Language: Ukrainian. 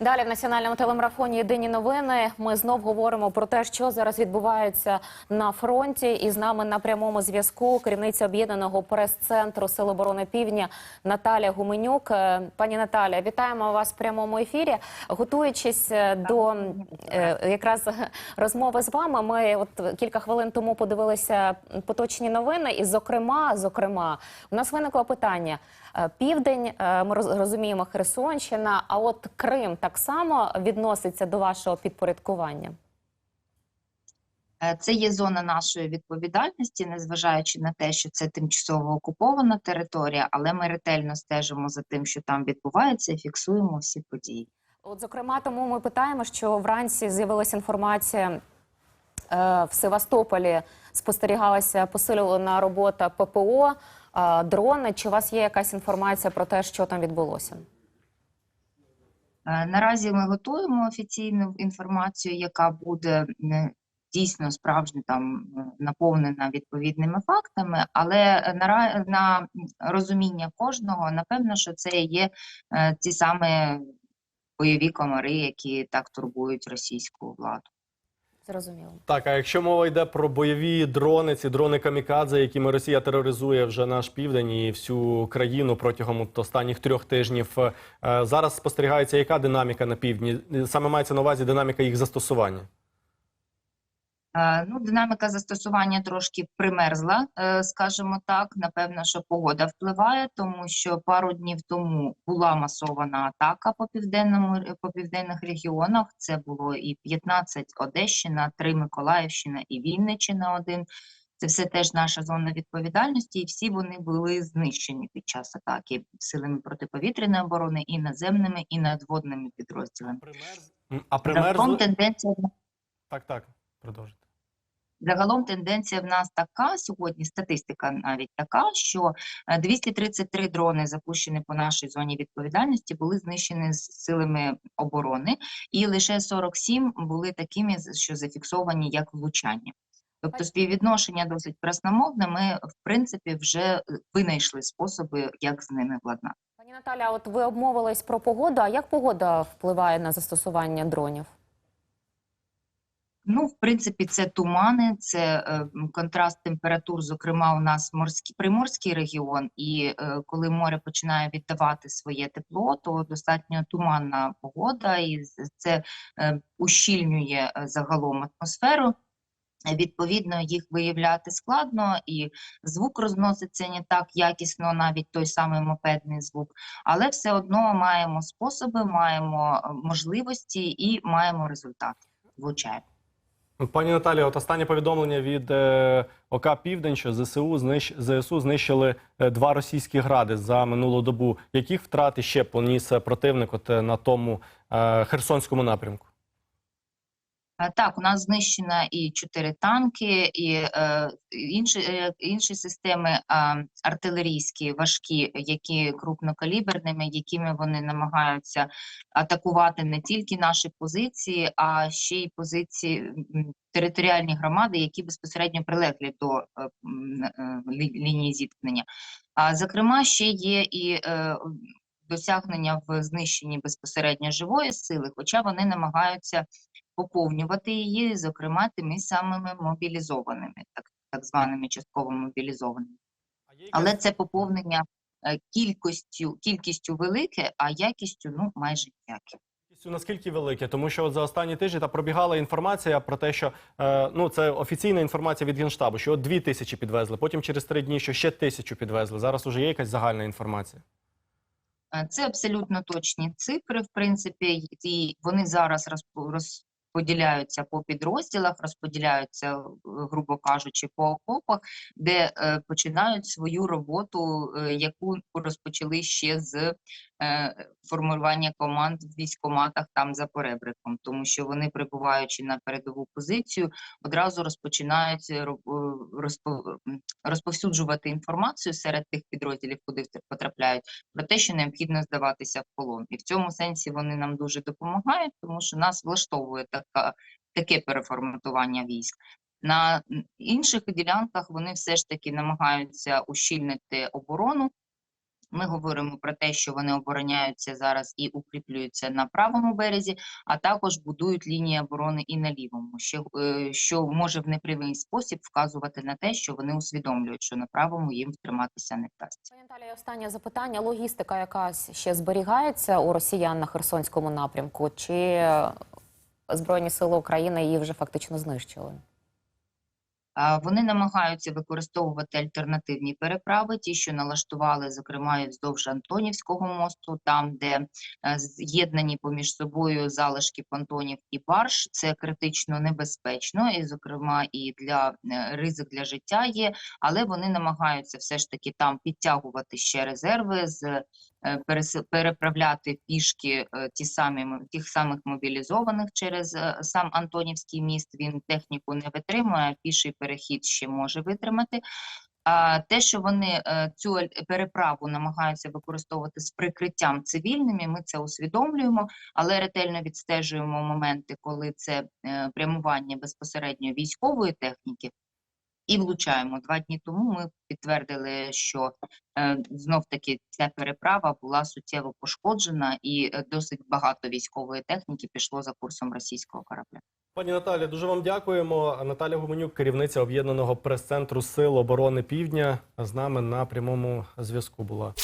Далі в національному телемарафоні Єдині новини. Ми знов говоримо про те, що зараз відбувається на фронті. І з нами на прямому зв'язку керівниця об'єднаного прес-центру Сил оборони Півдня Наталя Гуменюк. Е, Пані Наталя, вітаємо вас в прямому ефірі. Готуючись е, до е, якраз розмови з вами, ми от кілька хвилин тому подивилися поточні новини, і зокрема, зокрема, у нас виникло питання. Південь, ми роз- розуміємо, Херсонщина, а от Крим так само відноситься до вашого підпорядкування. Е, Це є зона нашої відповідальності, незважаючи на те, що це тимчасово окупована територія, але ми ретельно стежимо за тим, що там відбувається, і фіксуємо всі події. От, зокрема, тому ми питаємо, що вранці з'явилася інформація е, в Севастополі. Спостерігалася посилена робота ППО, е, дрони. Чи у вас є якась інформація про те, що там відбулося? Е, Наразі ми готуємо офіційну інформацію, яка буде е, дійсно справжньо там е, наповнена відповідними фактами, але е, на, на розуміння кожного, напевно, що це є е, ті саме бойові комари, які так турбують російську владу. Зрозуміло. Так, а якщо мова йде про бойові дрони, ці дрони камікадзе, якими Росія тероризує вже наш південь і всю країну протягом от останніх трьох тижнів, е, зараз спостерігається яка динаміка на півдні? Саме мається на увазі динаміка їх застосування. Е, Ну, динаміка застосування трошки примерзла, е, скажімо так. Напевно, що погода впливає, тому що пару днів тому була масована атака по південному по південних регіонах. Це було і 15 Одещина, 3 Миколаївщина і Вінниччина один. Це все теж наша зона відповідальності, і всі вони були знищені під час атаки силами протиповітряної оборони і наземними, і надводними підрозділами. А примерзли... тенденція Так, так, продовжуйте. Загалом тенденція в нас така сьогодні. Статистика навіть така, що е, 233 дрони, запущені по нашій зоні відповідальності, були знищені з силами оборони, і лише 47 були такими, що зафіксовані як влучання. Тобто співвідношення досить красномовне. Ми в принципі вже е, винайшли способи, як з ними владнати. Пані Наталя, от ви обмовились про погоду. А як погода впливає на застосування дронів? Ну, в принципі, це тумани, це е, контраст температур. Зокрема, у нас морський приморський регіон, і е, коли море починає віддавати своє тепло, то достатньо туманна погода, і це е, ущільнює загалом атмосферу. Відповідно, їх виявляти складно, і звук розноситься не так якісно, навіть той самий мопедний звук. Але все одно маємо способи, маємо можливості і маємо результат. Влучаємо. Пані Наталі, от останнє повідомлення від е, ОК Південь, що ЗСУ знищ... ЗСУ знищили е, два російські гради за минулу добу. Яких втрат ще поніс противник от, е, на тому е, Херсонському напрямку? Е, Так, у нас знищено і чотири танки, і е, інші, е, інші системи е, артилерійські важкі, які крупнокаліберними, якими вони намагаються атакувати не тільки наші позиції, а ще й позиції територіальні громади, які безпосередньо прилеглі до е, е, лінії зіткнення. А зокрема, ще є і е, досягнення в знищенні безпосередньо живої сили, хоча вони намагаються поповнювати її, зокрема тими самими мобілізованими, так, так званими частково мобілізованими. Але це поповнення е, кількістю, кількістю велике, а якістю ну майже ніяке. Наскільки велике? Тому що от за останні тижні та пробігала інформація про те, що е, ну це офіційна інформація від генштабу, що от дві тисячі підвезли. Потім через три дні, що ще тисячу підвезли. Зараз уже є якась загальна інформація. Е, Це абсолютно точні цифри, в принципі, і вони зараз розпо- розподіляються по підрозділах, розподіляються, е, грубо кажучи, по окопах, де е, починають свою роботу, яку розпочали ще з формування команд в військоматах там за поребриком, тому що вони, прибуваючи на передову позицію, одразу розпочинають е, е, розповсюджувати інформацію серед тих підрозділів, куди потрапляють про те, що необхідно здаватися в полон. І в цьому сенсі вони нам дуже допомагають, тому що нас влаштовує така, таке переформатування військ. На інших ділянках вони все ж таки намагаються ущільнити оборону, Ми говоримо про те, що вони обороняються зараз і укріплюються на правому березі, а також будують лінії оборони і на лівому, що, е, що може в непрямий спосіб вказувати на те, що вони усвідомлюють, що на правому їм триматися не вдасться. Наталія, останнє запитання. Логістика якась ще зберігається у росіян на Херсонському напрямку, чи е, Збройні сили України її вже фактично знищили? Вони намагаються використовувати альтернативні переправи, ті, що налаштували, зокрема, вздовж Антонівського мосту, там, де е, з'єднані поміж собою залишки понтонів і барж. Це критично небезпечно, і, зокрема, і для е, ризик для життя є, але вони намагаються все ж таки там підтягувати ще резерви з переправляти пішки е, ті самі тих самих мобілізованих через е, сам Антонівський міст. Він техніку не витримує, піший перехід ще може витримати. А те, що вони е, цю переправу намагаються використовувати з прикриттям цивільними, ми це усвідомлюємо, але ретельно відстежуємо моменти, коли це е, прямування безпосередньо військової техніки. І влучаємо два дні тому. Ми підтвердили, що е, знов таки ця переправа була суттєво пошкоджена, і е, досить багато військової техніки пішло за курсом російського корабля. Пані Наталі, дуже вам дякуємо. Наталя Гуменюк, керівниця об'єднаного прес-центру Сил оборони Півдня, з нами на прямому зв'язку була.